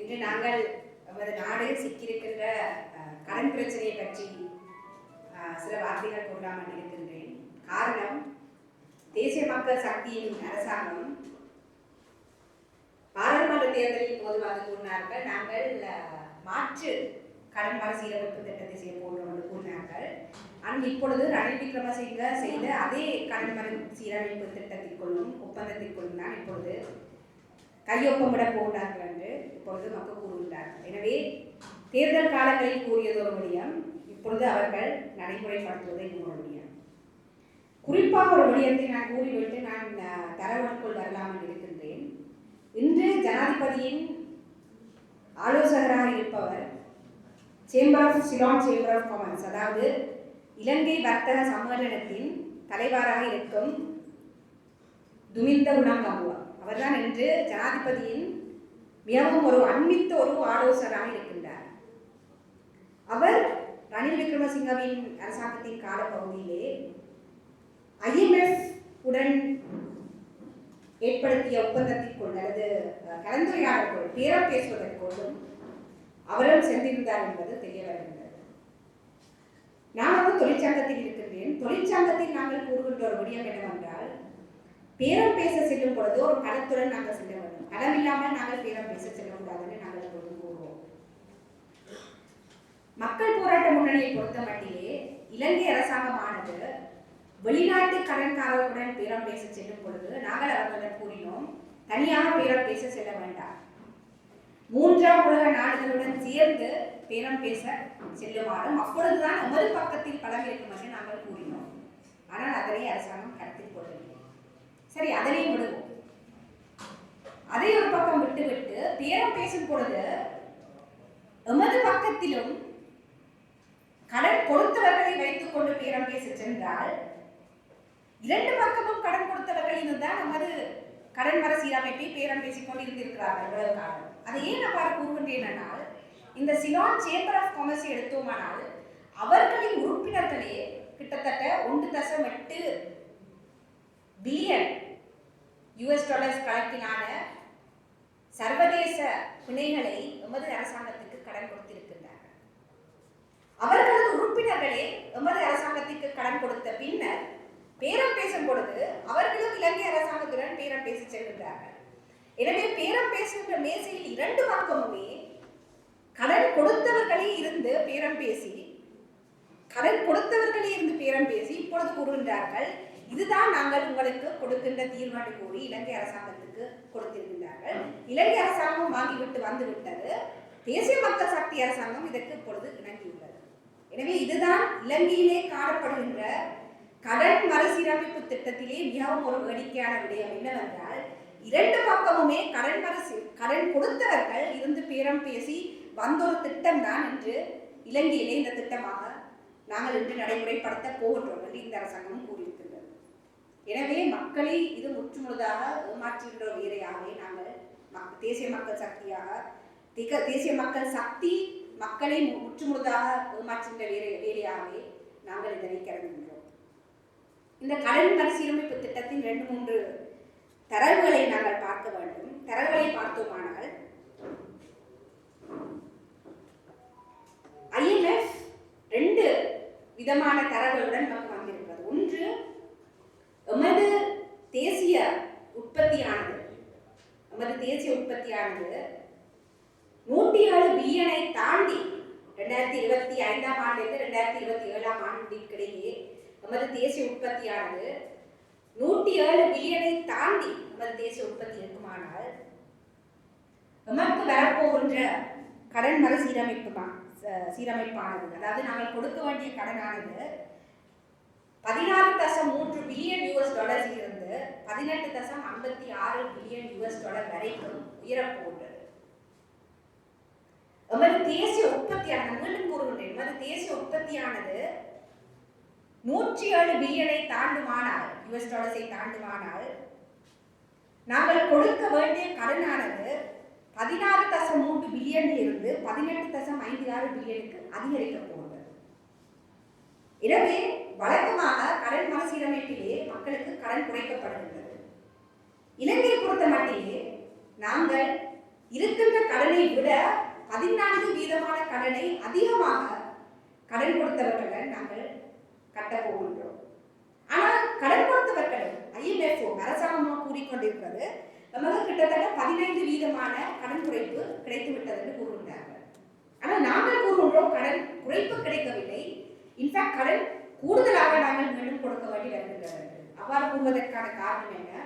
இன்று நாங்கள் நமது நாடு சிக்கியிருக்கின்ற கடன் பிரச்சனையை பற்றி சில வார்த்தைகள் கூறாமல் இருக்கின்றேன். காரணம் தேசிய மக்கள் சக்தியின் அரசாங்கம் பாராளுமன்ற தேர்தலின் போது கூறினார்கள். நாங்கள் மாற்று கடன் மறுசீரமைப்பு திட்டத்தை செய்ய போன்றோம் என்று கூறினார்கள். ஆனால் இப்பொழுது ரணில் விக்ரமசிங்க செய்த அதே கடன் மறுசீரமைப்பு திட்டத்திற்குள்ளும் ஒப்பந்தத்திற்குள்ளும் தான் இப்பொழுது கையொப்பமிட போகிறார்கள் என்று இப்பொழுது மக்கள் கூறுகின்றார்கள் எனவே தேர்தல் காலங்களில் கூறியதொரு ஒரு விடயம் இப்பொழுது அவர்கள் நடைமுறைப்படுத்துவதை இன்னொரு விடயம் குறிப்பாக ஒரு விடயத்தை நான் கூறிவிட்டு நான் அஹ், தரவுக்குள் வரலாம் இருக்கின்றேன். இன்று ஜனாதிபதியின் ஆலோசகராக இருப்பவர் chamber of Ceylon chamber of commerce அதாவது இலங்கை வர்த்தக சம்மேளனத்தின் தலைவராக இருக்கும் துமிந்த குணங்கம்புவா அவர்தான் இன்று ஜனாதிபதியின் மிகவும் ஒரு அண்மித்த ஒரு ஆலோசகராக இருக்கின்றார். அவர் ரணில் விக்ரமசிங்கவின் அரசாங்கத்தின் காலப்பகுதியிலே ஐஎம்எஃப் உடன் ஏற்படுத்திய ஒப்பந்தத்திற்குள் அல்லது அஹ், பேரம் பேசுவதற்குள்ளும் அவரும் சென்றிருந்தார் என்பது தெரிய வருகின்றது நான் வந்து தொழிற்சங்கத்தில் இருக்கின்றேன். தொழிற்சங்கத்தில் நாங்கள் கூறுகின்ற ஒரு விடயம் என்னவென்றால் பேரம் பேச செல்லும் பொழுது ஒரு களத்துடன் நாங்கள் செல்ல வேண்டும். களம் இல்லாமல் நாங்கள் பேரம் பேச செல்லக்கூடாதுன்னு நாங்கள் எப்பொழுதும் கூறுவோம். மக்கள் போராட்ட முன்னணியை பொறுத்த மட்டிலே இலங்கை அரசாங்கமானது வெளிநாட்டு கடன்காரர்களுடன் பேரம் பேச செல்லும் பொழுது நாங்கள் அவர்களிடம் கூறினோம் தனியாக பேரம் பேச செல்ல வேண்டாம். மூன்றாம் உலக நாடுகளுடன் சேர்ந்து பேரம் பேச செல்லுமாறும் அப்பொழுதுதான் எமது பக்கத்தில் பலம் இருக்கும் என்று நாங்கள் கூறினோம். ஆனால் அதனை அரசாங்கம் கருத்தில் சரி அதனை விடுவோம் அதை ஒரு பக்கம் விட்டுவிட்டு பேரம் பேசும் பொழுது எமது பக்கத்திலும் கடன் கொடுத்தவர்களை வைத்துக் கொண்டு பேரம் பேச சென்றால் இரண்டு பக்கமும் கடன் கொடுத்தவர்களிலும் தான் நமது கடன் வர சீரமைப்பை பேரம் பேசிக் கொண்டு இருந்திருக்கிறார்கள் இவ்வளவு அதை ஏன் அவ்வாறு கூறுகின்றேன் இந்த சிலான் சேம்பர் ஆஃப் காமர்ஸ் எடுத்தோமானால் அவர்களின் உறுப்பினர்களே கிட்டத்தட்ட ஒன்று தசம் எட்டு பில்லியன் யுஎஸ் டாலர்ஸ் கணக்கிலான சர்வதேச பிணைகளை எமது அரசாங்கத்துக்கு கடன் கொடுத்திருக்கின்றார்கள். அவர்களது உறுப்பினர்களே எமது அரசாங்கத்திற்கு கடன் கொடுத்த பின்னர் பேரம் பேசும் பொழுது அவர்களும் இலங்கை அரசாங்கத்துடன் பேரம் பேசி செல்கின்றார்கள். எனவே பேரம் பேசுகின்ற மேசையில் இரண்டு பக்கமுமே கடன் கொடுத்தவர்களே இருந்து பேரம் பேசி கடன் கொடுத்தவர்களே இருந்து பேரம் பேசி இப்பொழுது கூறுகின்றார்கள் இதுதான் நாங்கள் உங்களுக்கு கொடுக்கின்ற தீர்மானம் கூறி இலங்கை அரசாங்கத்துக்கு கொடுத்திருக்கின்றார்கள். இலங்கை அரசாங்கம் வாங்கிவிட்டு வந்து விட்டது தேசிய மக்கள் சக்தி அரசாங்கம் இதற்கு இப்பொழுது இணங்கியுள்ளது எனவே இதுதான் இலங்கையிலே காணப்படுகின்ற கடன் மறுசீரமைப்பு திட்டத்திலே மிகவும் ஒரு வேடிக்கையான விடயம் என்னவென்றால் இரண்டு பக்கமுமே கடன் மறுசி கடன் கொடுத்தவர்கள் இருந்து பேரம் பேசி வந்த ஒரு திட்டம் தான் என்று இலங்கையிலே இந்த திட்டமாக நாங்கள் இன்று நடைமுறைப்படுத்த போகின்றோம் என்று இந்த அரசாங்கம் கூறியிருக்கின்றது. எனவே மக்களை இது முற்றுமுழுதாக ஏமாற்றுகின்ற ஒரு நாங்கள் மக்- தேசிய மக்கள் சக்தியாக திக- தேசிய மக்கள் சக்தி மக்களை முற்றுமுழுதாக ஏமாற்றுகின்ற வேலை வேலையாகவே நாங்கள் இதனை கருதுகின்றோம். இந்த கடன் மறுசீரமைப்பு திட்டத்தின் ரெண்டு மூன்று தரவுகளை நாங்கள் பார்க்க வேண்டும். தரவுகளை பார்த்தோமானால் ஐஎம்எஃப் ரெண்டு விதமான தரவுகளுடன் நமக்கு வந்திருக்கிறது ஒன்று எமது தேசிய உற்பத்தியானது எமது தேசிய உற்பத்தியானது நூற்றி ஏழு பில்லியனை தாண்டி ரெண்டாயிரத்தி இருபத்தி ஐந்தாம் ஆண்டிலிருந்து ரெண்டாயிரத்தி இருபத்தி ஏழாம் ஆண்டிற்கிடையே நமது தேசிய உற்பத்தியானது நூற்றி ஏழு பில்லியனை தாண்டி நமது உற்பத்தி இருக்குமானால் நமக்கு வரப்போகின்ற கடன் மறு சீரமைப்பு சீரமைப்பானது. அதாவது நாங்கள் கொடுக்க வேண்டிய கடனானது பதினாறு தசம் மூன்று பில்லியன் யூஎஸ் டாலர்ஸில் இருந்து பதினெட்டு தசம் ஐம்பத்தி ஆறு பில்லியன் யூஎஸ் டாலர் வரைக்கும் உயரப்போகின்றது. எமது தேசிய உற்பத்தியானது மீண்டும் கூறுகின்றேன் எமது தேசிய உற்பத்தியானது நூற்றி ஏழு பில்லியனை தாண்டுமானால் யூஎஸ் டாலர்ஸை தாண்டுமானால் நாங்கள் கொடுக்க வேண்டிய கடனானது பதினாறு தசம் மூன்று பில்லியனில் இருந்து பதினெட்டு தசம் ஐந்து ஆறு பில்லியனுக்கு அதிகரிக்க போகிறது. எனவே வழக்கமாக கடன் மறுசீரமைப்பிலே மக்களுக்கு கடன் குறைக்கப்படுகின்றது. இலங்கையை பொறுத்த மட்டிலே நாங்கள் இருக்கின்ற கடனை விட பதினான்கு வீதமான கடனை அதிகமாக கடன் கொடுத்தவர்களை நாங்கள் கட்டப் போகின்றோம். ஆனால் கடன் கொடுத்தவர்களும் ஐஎம்எஃப்ஓ அரசாங்கமாக கூறிக்கொண்டிருப்பது நமக்கு கிட்டத்தட்ட பதினைந்து வீதமான கடன் குறைப்பு கிடைத்து விட்டது என்று கூறுகின்றார்கள். ஆனால் நாங்கள் கூறுகின்றோம் கடன் குறைப்பு கிடைக்கவில்லை. இன்ஃபேக்ட் கடன் கூடுதலாக நாங்கள் மீண்டும் கொடுக்க வேண்டி வருகின்றது. அவ்வாறு கூறுவதற்கான காரணம் என்ன?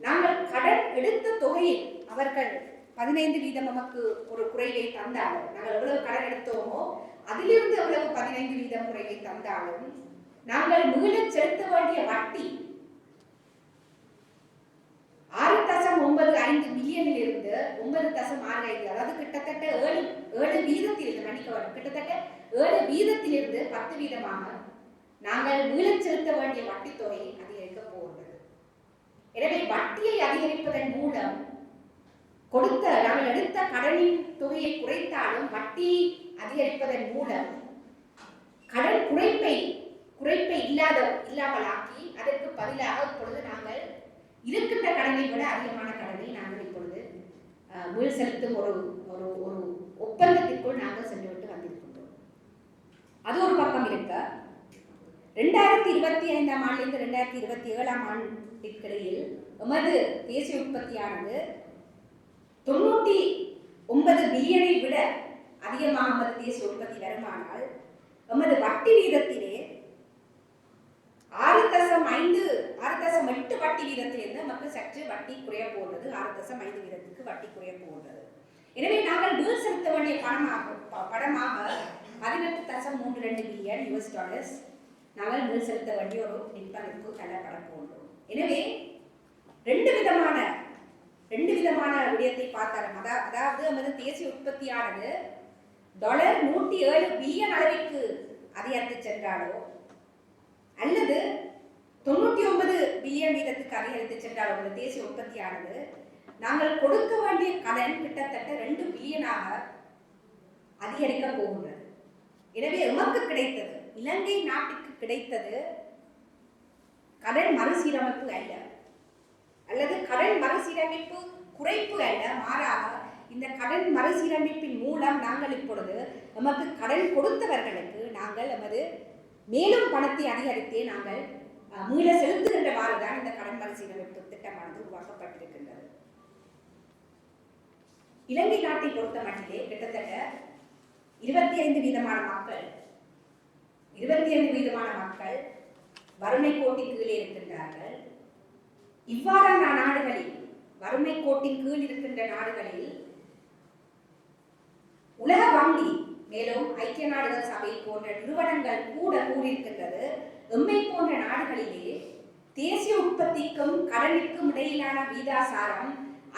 நாங்கள் கடன் எடுத்த தொகையில் அவர்கள் பதினைந்து வீதம் நமக்கு ஒரு குறைவை தந்தாலும் நாங்கள் எவ்வளவு கடன் எடுத்தோமோ அதிலிருந்து எவ்வளவு பதினைந்து வீதம் குறைவை தந்தாலும் நாங்கள் மீள செலுத்த வேண்டிய வட்டி ஆறு தசம் ஒன்பது ஐந்து மில்லியனில் இருந்து ஒன்பது தசம் ஆறு ஐந்து அதாவது கிட்டத்தட்ட ஏழு ஏழு வீதத்தில் இருந்து மன்னிக்க வேண்டும் கிட்டத்தட்ட ஏழு வீதத்தில் இருந்து பத்து வீதமாக நாங்கள் மீளச் செலுத்த வேண்டிய வட்டி தொகையை அதிகரிக்க போகிறது எனவே வட்டியை அதிகரிப்பதன் மூலம் கொடுத்த நாங்கள் எடுத்த கடனின் தொகையை குறைத்தாலும் வட்டி அதிகரிப்பதன் மூலம் கடன் குறைப்பை குறைப்பை இல்லாத இல்லாமலாக்கி அதற்கு பதிலாக இப்பொழுது நாங்கள் இருக்கின்ற கடனை விட அதிகமான கடனை நாங்கள் இப்பொழுது உயிர் மீள் செலுத்தும் ஒரு ஒரு ஒரு ஒப்பந்தத்திற்குள் நாங்கள் சென்றுவிட்டு வந்திருக்கின்றோம். அது ஒரு பக்கம் இருக்க ரெண்டாயிரத்தி இருபத்தி ஐந்தாம் ஆண்டிலிருந்து ரெண்டாயிரத்தி இருபத்தி ஏழாம் ஆண்டிற்கிடையில் எமது தேசிய உற்பத்தியானது தொண்ணூற்றி ஒன்பது பில்லியனை விட அதிகமாக எமது தேசிய உற்பத்தி வருமானால் எமது வட்டி வீதத்திலே ஆறு தசம் ஐந்து தசம் எட்டு வட்டி வீதத்திலிருந்து நமக்கு சற்று வட்டி குறைய போகிறது ஆறு தசம் ஐந்து வீதத்துக்கு வட்டி குறைய போகிறது எனவே நாங்கள் பில் செலுத்த வேண்டிய பணமாக படமாக பதினெட்டு தசம் மூன்று ரெண்டு பில்லியன் யூஎஸ் டாலர்ஸ் நாங்கள் பில் செலுத்த வேண்டிய ஒரு நிற்பதற்கு தள்ளப்பட போன்றோம் எனவே ரெண்டு விதமான ரெண்டு விதமான விடயத்தை பார்த்தாலும் அதாவது அதாவது நமது தேசிய உற்பத்தியானது டாலர் நூற்றி ஏழு பில்லியன் அளவிற்கு அதிகரித்து சென்றாலோ அல்லது தொண்ணூற்றி ஒன்பது பில்லியன் வீதத்துக்கு அதிகரித்து சென்றால் அவரது தேசிய உற்பத்தியானது. நாங்கள் கொடுக்க வேண்டிய கடன் கிட்டத்தட்ட ரெண்டு பில்லியனாக அதிகரிக்க போகின்றது. எனவே எமக்கு கிடைத்தது இலங்கை நாட்டுக்கு கிடைத்தது கடன் மறுசீரமைப்பு அல்ல. அல்லது கடன் மறுசீரமைப்பு குறைப்பு அல்ல மாறாக இந்த கடன் மறுசீரமைப்பின் மூலம் நாங்கள் இப்பொழுது நமக்கு கடன் கொடுத்தவர்களுக்கு நாங்கள் நமது மேலும் பணத்தை அதிகரித்தே நாங்கள் மீள செலுத்துகின்றவாறு தான் இந்த கடன் மறுசீரமைப்பு திட்டமானது உருவாக்கப்பட்டிருக்கின்றது. இலங்கை நாட்டை பொறுத்த மட்டிலே கிட்டத்தட்ட இருபத்தி ஐந்து வீதமான மக்கள் இருபத்தி ஐந்து வீதமான மக்கள் வறுமை கோட்டின் கீழே இருக்கின்றார்கள். இவ்வாறான நாடுகளில் வறுமை கோட்டின் கீழ் இருக்கின்ற நாடுகளில் உலக வங்கி மேலும் ஐக்கிய நாடுகள் சபை போன்ற நிறுவனங்கள் கூட கூறியிருக்கின்றது எம்மை போன்ற நாடுகளிலே தேசிய உற்பத்திக்கும் கடனுக்கும் இடையிலான வீதாசாரம்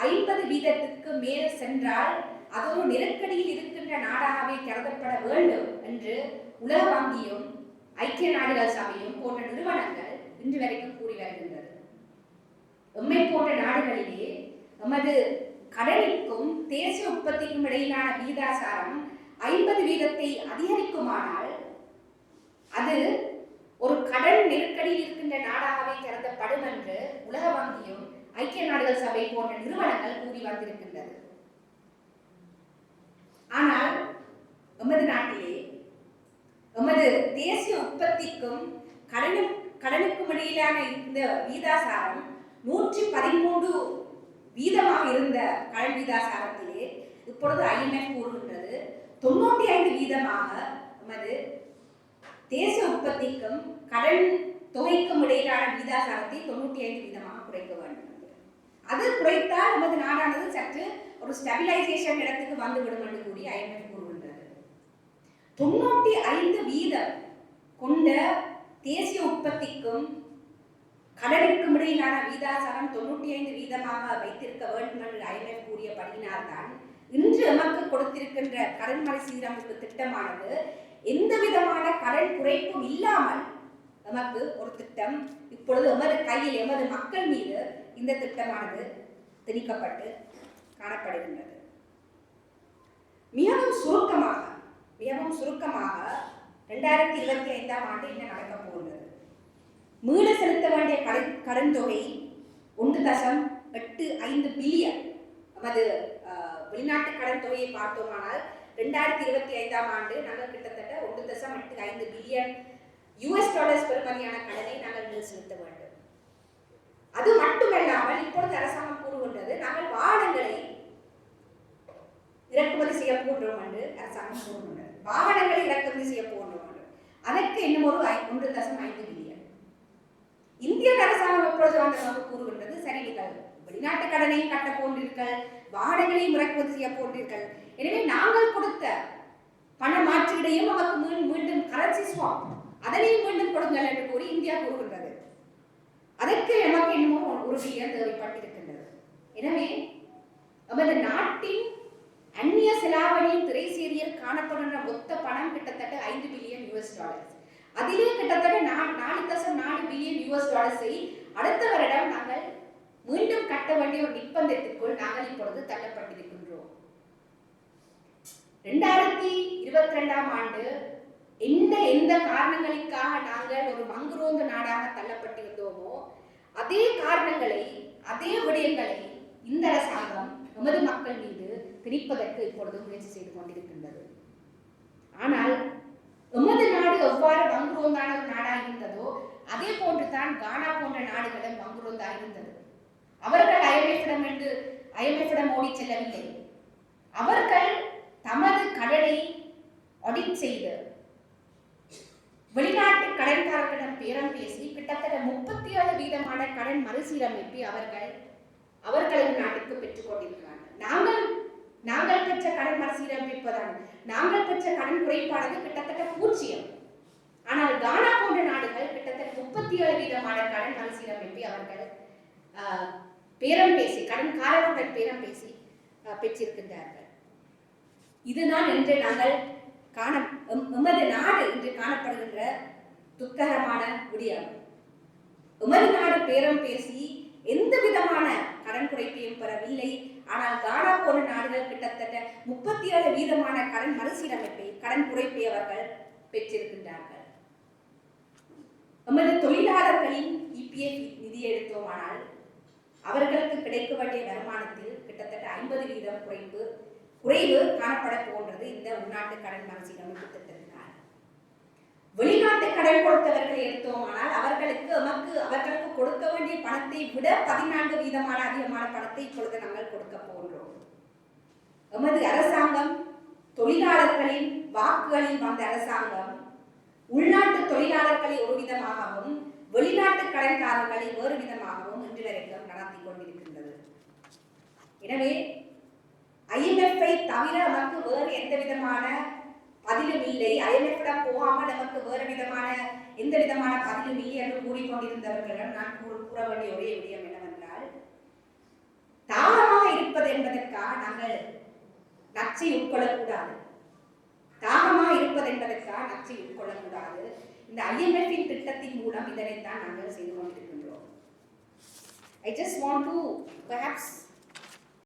ஐம்பது வீதத்துக்கு மேல் சென்றால் அது ஒரு நெருக்கடியில் இருக்கின்ற நாடாகவே கருதப்பட வேண்டும் என்று உலக வங்கியும் ஐக்கிய நாடுகள் சபையும் போன்ற நிறுவனங்கள் இன்று வரைக்கும் கூறி வருகின்றது. எம்மை போன்ற நாடுகளிலே எமது கடனுக்கும் தேசிய உற்பத்திக்கும் இடையிலான வீதாசாரம் ஐம்பது வீதத்தை அதிகரிக்குமானால் அது ஒரு கடன் நெருக்கடியில் இருக்கின்ற நாடாகவே கருதப்படும் என்று உலக வங்கியும் ஐக்கிய நாடுகள் சபை போன்ற நிறுவனங்கள் கூறி வந்திருக்கின்றது. ஆனால் எமது நாட்டிலே எமது தேசிய உற்பத்திக்கும் கடனும் கடனுக்கும் இடையிலான இந்த வீதாசாரம் நூற்றி பதிமூன்று வீதமாக இருந்த கடன் வீதாசாரத்திலே இப்பொழுது ஐஎம்எஃப் கூறுகின்றது. தொண்ணூற்றி ஐந்து வீதமாக எமது தேசிய உற்பத்திக்கும் கடன் தொகைக்கும் இடையிலான வீதாசாரத்தை தொண்ணூற்றி ஐந்து வீதமாக குறைக்க வேண்டும். அது குறைத்தால் நமது நாடானது சற்று ஒரு ஸ்டெபிலைசேஷன் இடத்துக்கு வந்துவிடும் என்று கூறி ஐஎம்எஃப் கூறுகின்றது. தொண்ணூற்றி ஐந்து வீதம் கொண்ட தேசிய உற்பத்திக்கும் கடனுக்கும் இடையிலான வீதாசாரம் தொண்ணூற்றி ஐந்து வீதமாக வைத்திருக்க வேண்டும் என்று ஐஎம்எஃப் கூறியபடியினால்தான் இன்று எமக்கு கொடுத்திருக்கின்ற கடன்மறை சீரமைப்பு திட்டமானது எந்த விதமான கடன் குறைப்பும் இல்லாமல் நமக்கு ஒரு திட்டம். இப்பொழுது எமது கையில் எமது மக்கள் மீது இந்த திட்டமானது திணிக்கப்பட்டு காணப்படுகின்றது. மிகவும் சுருக்கமாக மிகவும் சுருக்கமாக ரெண்டாயிரத்தி இருபத்தி ஐந்தாம் ஆண்டு என்ன நடக்கப் போகின்றது? மீள செலுத்த வேண்டிய கடன் கடன் தொகை ஒன்று தசம் எட்டு ஐந்து பில்லியன். நமது வெளிநாட்டு கடன் தொகையை பார்த்தோமானால் ரெண்டாயிரத்தி இருபத்தி ஐந்தாம் ஆண்டு நாங்கள் கிட்டத்தட்ட ஒன்று தசம் எட்டு ஐந்து பில்லியன் யூஎஸ் டாலர்ஸ் பெருமதியான கடனை நாங்கள் செலுத்த வேண்டும். அது மட்டுமல்லாமல் இப்பொழுது அரசாங்கம் கூறுகின்றது நாங்கள் வாகனங்களை இறக்குமதி செய்ய போன்றோம் என்று அரசாங்கம் கூறுகின்றது. வாகனங்களை இறக்குமதி செய்ய போன்றோம் என்று. அதற்கு இன்னும் ஒரு ஒன்று தசம் ஐந்து மில்லியன். இந்திய அரசாங்கம் எப்பொழுது வந்ததாக கூறுகின்றது சரி நீங்கள் வெளிநாட்டு கடனையும் கட்ட போன்றீர்கள் வாகனங்களையும் இறக்குமதி செய்ய போன்றீர்கள் எனவே நாங்கள் கொடுத்த பண மாற்றீடையும் நமக்கு மீண்டும் மீண்டும் கரன்சி ஸ்வாப் அதனையும் மீண்டும் கொடுங்கள் என்று கூறி இந்தியா கூறுகின்றது. அதற்கு நமக்கு இன்னமும் ஒரு தேவைப்பட்டிருக்கின்றது. எனவே நமது நாட்டின் அந்நிய செலாவணியின் திரைசீரியல் காணப்படுகின்ற மொத்த பணம் கிட்டத்தட்ட ஐந்து பில்லியன் யூஎஸ் டாலர்ஸ் அதிலே கிட்டத்தட்ட நா- நாலு தசம் நாலு பில்லியன் யூஎஸ் டாலர்ஸை அடுத்த வருடம் நாங்கள் மீண்டும் கட்ட வேண்டிய ஒரு நிர்பந்தத்திற்குள் நாங்கள் இப்பொழுது தள்ளப்பட்டிருக்கின்றோம். ரெண்டாயிரத்தி இருபத்தி ரெண்டாம் ஆண்டு எந்த எந்த காரணங்களுக்காக நாங்கள் ஒரு மங்குரோந்து நாடாக தள்ளப்பட்டிருந்தோமோ அதே காரணங்களை அதே விடயங்களை இந்த அரசாங்கம் நமது மக்கள் மீது திணிப்பதற்கு இப்பொழுது முயற்சி செய்து கொண்டிருக்கின்றது. ஆனால் எமது நாடு எவ்வாறு வங்குரோந்தான ஒரு நாடாக இருந்ததோ அதே போன்று தான் கானா போன்ற நாடுகளும் மங்குரோந்தாக இருந்தது. அவர்கள் ஐஎம்எஃபிடம் என்று ஐஎம்எஃபிடம் ஓடி செல்லவில்லை. அவர்கள் தமது கடனை ஆடிட் செய்து வெளிநாட்டு கடன்காரர்களிடம் பேரம் பேசி கிட்டத்தட்ட முப்பத்தி ஏழு வீதமான கடன் மறுசீரமைப்பை அவர்கள் அவர்களின் நாட்டுக்கு பெற்றுக் கொண்டிருக்கிறார்கள். நாங்கள் நாங்கள் பெற்ற கடன் மறுசீரமைப்பதான். நாங்கள் பெற்ற கடன் குறைபாடு கிட்டத்தட்ட பூஜ்ஜியம். ஆனால் கானா போன்ற நாடுகள் கிட்டத்தட்ட முப்பத்தி ஏழு வீதமான கடன் மறுசீரமைப்பை அவர்கள் பேரம் பேசி கடன்காரர்களுடன் பேரம் பேசி பெற்றிருக்கின்றார்கள். இதுதான் என்று நாங்கள் காண எமது நாடு இன்று காணப்படுகின்ற துக்ககரமான முடியாகும் எமது நாடு பேரம் பேசி எந்த விதமான கடன் குறைப்பையும் பெறவில்லை. ஆனால் கானா போன்ற நாடுகள் கிட்டத்தட்ட முப்பத்தி ஏழு வீதமான கடன் மறுசீரமைப்பை கடன் குறைப்பை அவர்கள் பெற்றிருக்கின்றார்கள். எமது தொழிலாளர்களின் இபிஎஃப் நிதியை எடுத்தோமானால் அவர்களுக்கு கிடைக்க வேண்டிய வருமானத்தில் கிட்டத்தட்ட ஐம்பது வீதம் குறைப்பு குறைவு காணப்பட போன்றது இந்த உள்நாட்டு கடன் மறுசீரமைப்பு திட்டத்தினால் வெளிநாட்டு கடன் கொடுத்தவர்களை எடுத்தோமானால் அவர்களுக்கு நமக்கு அவர்களுக்கு கொடுக்க வேண்டிய பணத்தை விட பதினான்கு வீதமான அதிகமான பணத்தை இப்பொழுது நாங்கள் கொடுக்க போன்றோம் எமது அரசாங்கம் தொழிலாளர்களின் வாக்குகளில் வந்த அரசாங்கம் உள்நாட்டு தொழிலாளர்களை ஒரு விதமாகவும் வெளிநாட்டு கடன்காரர்களை வேறு விதமாகவும் இன்று வரைக்கும் நடத்தி கொண்டிருக்கின்றது. எனவே ஐஎம்எஃப்ஐ தவிர நமக்கு வேறு எந்த விதமான பதிலும் இல்லை. ஐஎம்எஃபிடம் போகாமல் நமக்கு வேறு விதமான எந்த விதமான பதிலும் இல்லை என்று கூறிக்கொண்டிருந்தவர்களிடம் நான் கூற கூற வேண்டிய ஒரே விடயம் என்னவென்றால் தாகமாக இருப்பது என்பதற்காக நாங்கள் நச்சை உட்கொள்ளக்கூடாது. தாகமாக இருப்பது என்பதற்காக நச்சை உட்கொள்ளக்கூடாது. இந்த ஐஎம்எஃபின் திட்டத்தின் மூலம் இதனைத்தான் நாங்கள் செய்து கொண்டிருக்கின்றோம். I just want to perhaps